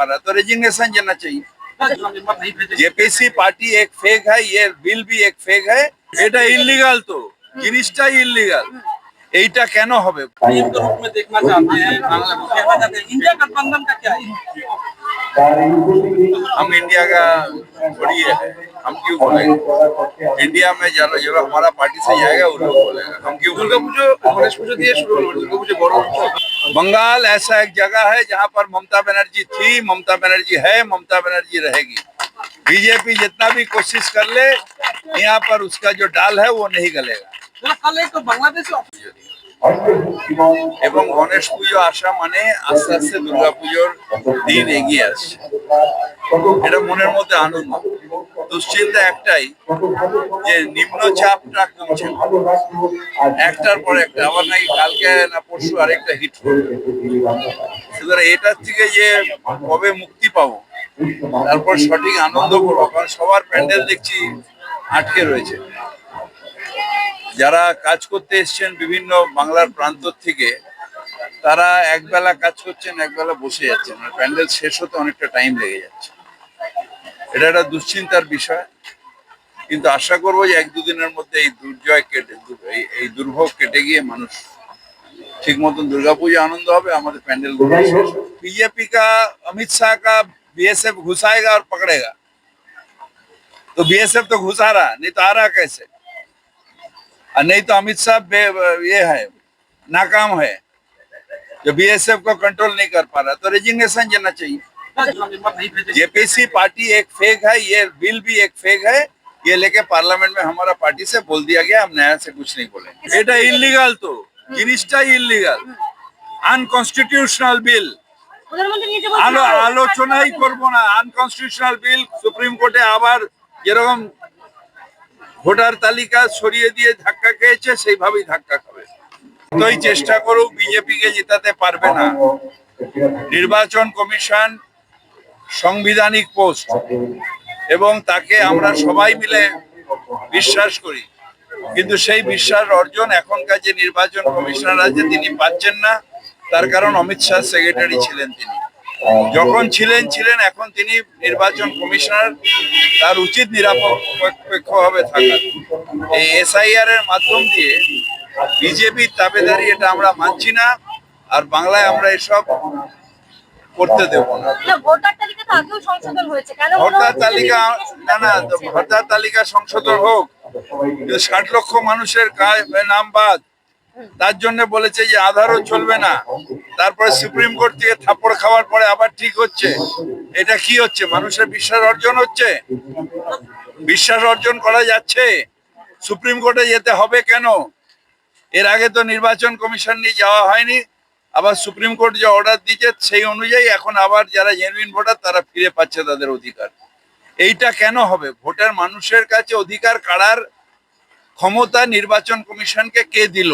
हमारा तो रेजिग्नेशन देना चाहिए मेंबर नहीं भेजे জেপিসি পার্টি এক ফেক है ये বিল भी एक फेक है এটা ইললিগাল তো জিনিসটাই ইললিগাল এইটা কেন হবে पीएम के रूप में देखना चाहते हैं बांग्ला को कहना चाहते हैं इंडिया गठबंधन का क्या है हम इंडिया का छोड़िए है हम क्यों बोलेंगे इंडिया में जो जो हमारा पार्टी से जाएगा वो लोग बोलेगा हम क्यों দুর্গা बोलेंगे পুজো গণেশ পুজো দিয়ে শুরু হলো দুর্গা পুজো বড় উৎসব बंगाल ऐसा एक जगह है जहाँ पर ममता बनर्जी थी ममता बनर्जी है ममता बनर्जी रहेगी बीजेपी जितना भी कोशिश कर ले यहाँ पर उसका जो डाल है वो नहीं गलेगा না, তাহলে তো বাংলাদেশে এবং গণেশ পুজো আসা মানে আস্তে আস্তে দুর্গা পুজোর দিন এগিয়ে আসছে এটা মনের মধ্যে আনন্দ দুশ্চিন্তা একটাই যে নিম্নচাপটা কমছে। একটার পর একটা, আবার নাকি কালকে না পরশু আরেকটা হিট সুতরাং এটার থেকে যে কবে মুক্তি পাবো, তারপর সঠিক আনন্দ করব, কারণ সবার প্যান্ডেল দেখছি আটকে রয়েছে। যারা কাজ করতে এসছেন বিভিন্ন বাংলার প্রান্ত থেকে, তারা একবেলা কাজ করছেন, একবেলা বসে যাচ্ছেন। প্যান্ডেল শেষ হতে অনেকটা টাইম লেগে যাচ্ছে। এটা একটা দুশ্চিন্তার বিষয় কিন্তু আশা করবো যে এক দুদিনের মধ্যে এই দুর্জয় কেটে দু- এই- এই দুর্ভোগ কেটে গিয়ে মানুষ ঠিক মতন দুর্গাপুজো আনন্দ হবে আমাদের প্যান্ডেল बीजेपी का अमित शाह का बीएसएफ घुसाएगा और पकड़ेगा तो बीएसएफ तो घुसा रहा नहीं तो आ रहा कैसे और नहीं तो अमित शाह बे- ये है नाकाम है जो बीएसएफ को कंट्रोल नहीं कर पा रहा तो रेजिग्नेशन देना चाहिए मेंबर नहीं भेजे जेपीसी पार्टी एक फेक है ये बिल भी एक फेक है ये लेके पार्लियामेंट में हमारा पार्टी से बोल दिया गया हम नया से कुछ नहीं बोलेंगे এটা ইললিগাল তো জিনিসটাই ইললিগাল আনকনস্টিটিউশনাল বিল প্রধানমন্ত্রী নিজে আলো বলছেন, আলোচনাই করব না আনকনস্টিটিউশনাল বিল সুপ্রিম কোর্টে আবার যেরকম ভোটার তালিকা সরিয়ে দিয়ে ধাক্কা খেয়েছে সেইভাবেই ধাক্কা খাবে তোই চেষ্টা করুক বিজেপি কে জেতাতে পারবে না নির্বাচন কমিশন সাংবিধানিক পোস্ট এবং তাকে আমরা সবাই মিলে বিশ্বাস করি। কিন্তু সেই বিশ্বাস অর্জন এখনকার যে নির্বাচন কমিশনার আছে তিনি পাচ্ছেন না। তার কারণ অমিত শাহ সেক্রেটারি ছিলেন তিনি। যখন ছিলেন ছিলেন, এখন তিনি নির্বাচন কমিশনার। তার উচিত নিরপেক্ষভাবে থাকা। এই এসআইআর এর মাধ্যম দিয়ে বিজেপির তাবেদারি এটা আমরা মানছি না। আর বাংলায় আমরা এসব করতে দেব না। ভোটার তালিকা না না ভোটার তালিকা সংশোধন হোক ষাট লক্ষ মানুষের নাম বাদ তার জন্য বলেছে যে আধারও চলবে না। তারপরে সুপ্রিম কোর্ট থেকে থাপ্পড় খাওয়ার পরে আবার ঠিক হচ্ছে। এটা কি হচ্ছে? মানুষের বিশ্বাস অর্জন হচ্ছে? বিশ্বাস অর্জন করা যাচ্ছে? সুপ্রিম কোর্টে যেতে হবে কেন? এর আগে তো নির্বাচন কমিশন নিয়ে যাওয়া হয়নি। আবার সুপ্রিম কোর্ট যে অর্ডার দিয়েছে সেই অনুযায়ী এখন আবার যারা জেনুইন ভোটার তারা ফিরে পাচ্ছে তাদের অধিকার। এইটা কেন হবে? ভোটার মানুষের কাছে অধিকার কাড়ার ক্ষমতা নির্বাচন কমিশনকে কে দিল?